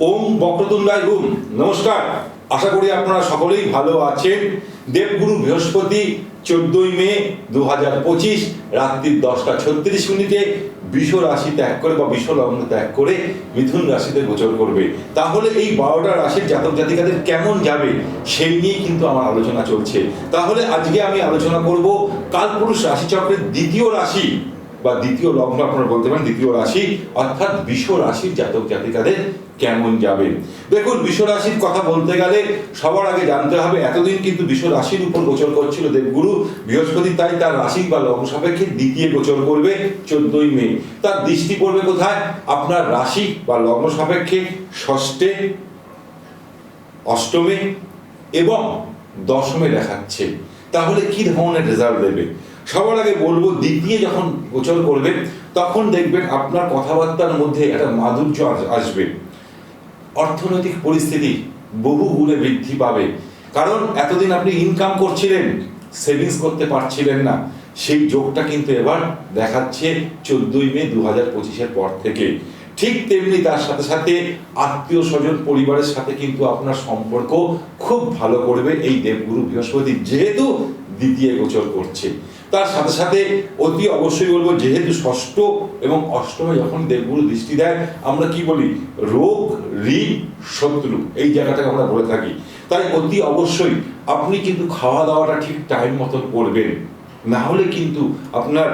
ওম বক্রতুণ্ডায় হুম নমস্কার। আশা করি আপনারা সকলেই ভালো আছেন। দেবগুরু বৃহস্পতি চোদ্দই মে দু হাজার পঁচিশ রাত্রি দশটা ছত্রিশ মিনিটে বিষ রাশি ত্যাগ করে বা বিষ লগ্ন ত্যাগ করে মিথুন রাশিতে গোচর করবে। তাহলে এই বারোটা রাশির জাতক জাতিকাদের কেমন যাবে সেই নিয়ে কিন্তু আমার আলোচনা চলছে। তাহলে আজকে আমি আলোচনা করব কালপুরুষ রাশিচক্রের দ্বিতীয় রাশি। বা দ্বিতীয় লগ্ন আপনারা বলতে পারেন, দ্বিতীয় রাশি, অর্থাৎ বিশ্ব রাশির জাতক জাতিকাদের কেমন যাবে? দেখুন বিশ্ব রাশির কথা বলতে গেলে সবার আগে জানতে হবে, এতদিন কিন্তু বিশ্ব রাশির উপর গোচর করছিল দেবগুরু, বৃহস্পতি তাই তার রাশি বা লগ্ন সাপেক্ষে দ্বিতীয় গোচর করবে চোদ্দই মে। তার দৃষ্টি পড়বে কোথায়? আপনার রাশি বা লগ্ন সাপেক্ষে ষষ্ঠে, অষ্টমে এবং দশমে দেখাচ্ছে। তাহলে কি ধরনের রেজাল্ট দেবে? সবার আগে বলব, দিক দিয়ে যখন গোচর করবে, তখন দেখবেন আপনার কথাবার্তার মধ্যে একটা মাধুর্য আসবে। অর্থনৈতিক পরিস্থিতি বহু গুণে বৃদ্ধি পাবে। কারণ এতদিন আপনি ইনকাম করছিলেন সেভিংস করতে পারছিলেন না। সেই যোগটা কিন্তু এবার দেখাচ্ছে চোদ্দই মে দু হাজার পঁচিশের পর থেকে। ঠিক তেমনি তার সাথে সাথে আত্মীয় স্বজন, পরিবারের সাথে কিন্তু আপনার সম্পর্ক খুব ভালো করবে এই দেবগুরু বৃহস্পতি। যেহেতু দ্বিতীয় গোচর করছে। তার সাথে সাথে অতি অবশ্যই বলব, যেহেতু ষষ্ঠ এবং অষ্টমে যখন দেবগুরু দৃষ্টি দেয়, আমরা কি বলি? রোগ, ঋণ, শত্রু, এই জায়গাটাকে আমরা বলে থাকি। তাই অতি অবশ্যই আপনি কিন্তু খাওয়া দাওয়াটা ঠিক টাইম মতন করবেন। না হলে কিন্তু আপনার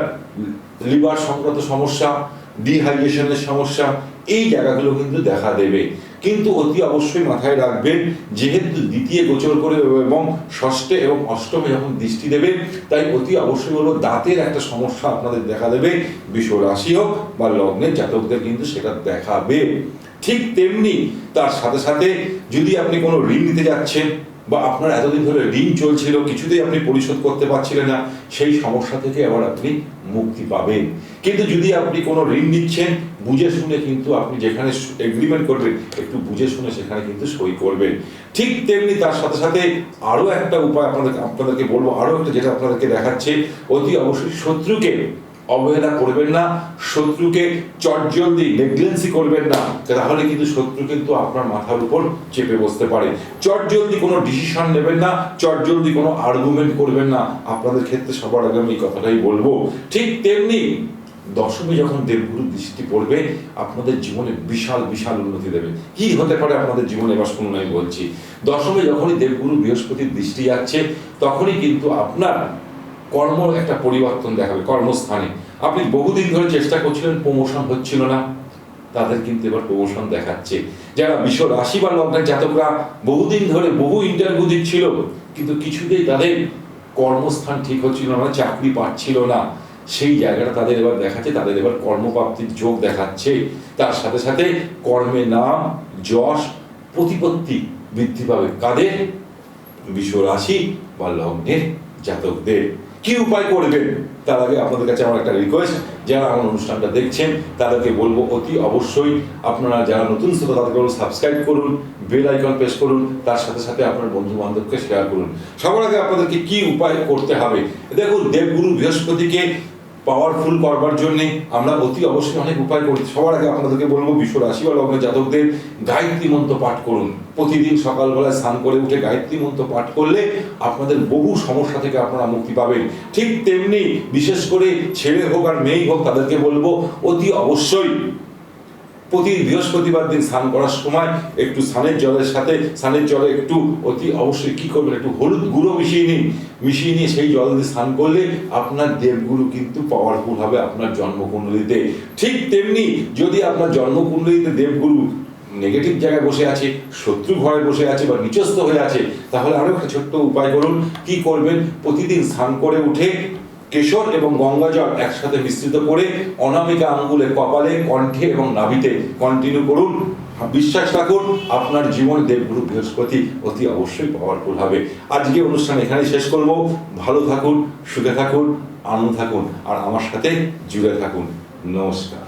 লিভার সংক্রান্ত সমস্যা, ডিহাইড্রেশনের সমস্যা, এই জায়গাগুলো কিন্তু দেখা দেবে। কিন্তু অতি অবশ্যই মাথায় রাখবেন, যেহেতু দ্বিতীয় গোচর করে এবং ষষ্ঠে এবং অষ্টমে যখন দৃষ্টি দেবে, তাই অতি অবশ্যই হলো দাঁতের একটা সমস্যা আপনাদের দেখা দেবে। বিশ্ব রাশি হোক বা লগ্নের জাতকদের কিন্তু সেটা দেখাবে। ঠিক তেমনি তার সাথে সাথে যদি আপনি কোনো ঋণ নিতে যাচ্ছেন বা আপনার এতদিন ধরে ঋণ চলছিল, কিছুতেই আপনি পরিশোধ করতে পারছিলেন না, সেই সমস্যা থেকে আবার আপনি মুক্তি পাবেন। কিন্তু যদি আপনি কোনো ঋণ নিচ্ছেন, বুঝে শুনে কিন্তু আপনি যেখানে এগ্রিমেন্ট করবেন, একটু বুঝে শুনে সেখানে কিন্তু সই করবেন। ঠিক তেমনি তার সাথে সাথে আরও একটা উপায় আপনাদের আপনাদেরকে বলব, আরও একটা যেটা আপনাদেরকে দেখাচ্ছে, অতি অবশ্যই শত্রুকে অবহেলা করবেন না, শত্রুকে চটজলদি নেগলেন্সি করবেন না, তাহলে কিন্তু শত্রু কিন্তু আপনার মাথার উপর চেপে বসতে পারে। চটজলদি কোনো ডিসিশন নেবেন না, চটজলদি কোনো আর্গুমেন্ট করবেন না। আপনাদের ক্ষেত্রে সবার আগে আমি এই কথাটাই বলব। ঠিক তেমনি দশমী যখন দেবগুরু দৃষ্টি পড়বে, আপনাদের জীবনে বিশাল বিশাল উন্নতি দেবে। কি হতে পারে আপনাদের জীবনে? এবার শুনুন, আমি বলছি। দশমী যখনই দেবগুরু বৃহস্পতির দৃষ্টি যাচ্ছে, তখনই কিন্তু আপনার কর্ম একটা পরিবর্তন দেখাবে, কর্মস্থানে। আপনি বহুদিন ধরে চেষ্টা করছিলেন প্রমোশন হচ্ছিল না। তাদের কিন্তু এবার প্রমোশন দেখাচ্ছে। যারা বিশ্ব রাশি বা লগ্নের জাতকরা বহুদিন ধরে বহু ইন্টারভিউ দিচ্ছিল, কিন্তু কিছুতেই তাদের কর্মস্থান ঠিক হচ্ছিল না চাকরি পাচ্ছিল না। সেই জায়গাটা তাদের এবার দেখাচ্ছে, তাদের এবার কর্মপ্রাপ্তির যোগ দেখাচ্ছে। তার সাথে সাথে কর্মে নাম, যশ, প্রতিপত্তি বৃদ্ধি পাবে কাদের? বিশ্ব রাশি বা লগ্নের জাতকদের। কি উপায় করবেন? তার আগে আপনাদের কাছে আমার একটা রিকোয়েস্ট যারা আমার অনুষ্ঠানটা দেখছেন, তাদেরকে বলব অতি অবশ্যই আপনারা যারা নতুন শ্রোতা তাদেরকে সাবস্ক্রাইব করুন বেল আইকন প্রেস করুন, তার সাথে সাথে আপনার বন্ধু বান্ধবকে শেয়ার করুন। সবার আগে আপনাদেরকে কি উপায় করতে হবে? দেখুন, দেবগুরু বৃহস্পতিকে পাওয়ারফুল করবার জন্য আমরা অতি অবশ্যই অনেক উপায় করি সবার আগে আপনাদেরকে বলব বিশ্ব রাশি বা লগ্ন জাতকদের গায়ত্রী মন্ত্র পাঠ করুন। প্রতিদিন সকালবেলায় স্নান করে উঠে গায়ত্রী মন্ত্র পাঠ করলে আপনাদের বহু সমস্যা থেকে আপনারা মুক্তি পাবেন। ঠিক তেমনি বিশেষ করে ছেলে হোক আর মেয়েই হোক তাদেরকে বলব অতি অবশ্যই প্রতি বৃহস্পতিবার দিন স্নান করার সময় একটু স্নানের জলের সাথে, স্নানের জলে একটু অতি অবশ্যই কি করবেন? একটু হলুদ গুঁড়ো মিশিয়ে নিন। মিশিয়ে নিয়ে সেই জল দিয়ে স্নান করলে আপনার দেবগুরু কিন্তু পাওয়ারফুল হবে আপনার জন্মকুণ্ডলিতে। ঠিক তেমনি যদি আপনার জন্মকুণ্ডলিতে দেবগুরু নেগেটিভ জায়গায় বসে আছে, শত্রু ঘরে বসে আছে বা নিচস্থ হয়ে আছে, তাহলে আরও একটা ছোট্ট উপায় করুন। কি করবেন? প্রতিদিন স্নান করে উঠে কেশর এবং গঙ্গা জল একসাথে মিশ্রিত করে অনামিকা আঙ্গুলে কপালে, কণ্ঠে এবং নাভিতে কন্টিনিউ করুন। বিশ্বাস রাখুন, আপনার জীবন দেবগুরু বৃহস্পতি অতি অবশ্যই পাওয়ারফুল হবে। আজকে অনুষ্ঠান এখানেই শেষ করব। ভালো থাকুন, সুখে থাকুন, আনন্দ থাকুন, আর আমার সাথে জুড়ে থাকুন। নমস্কার।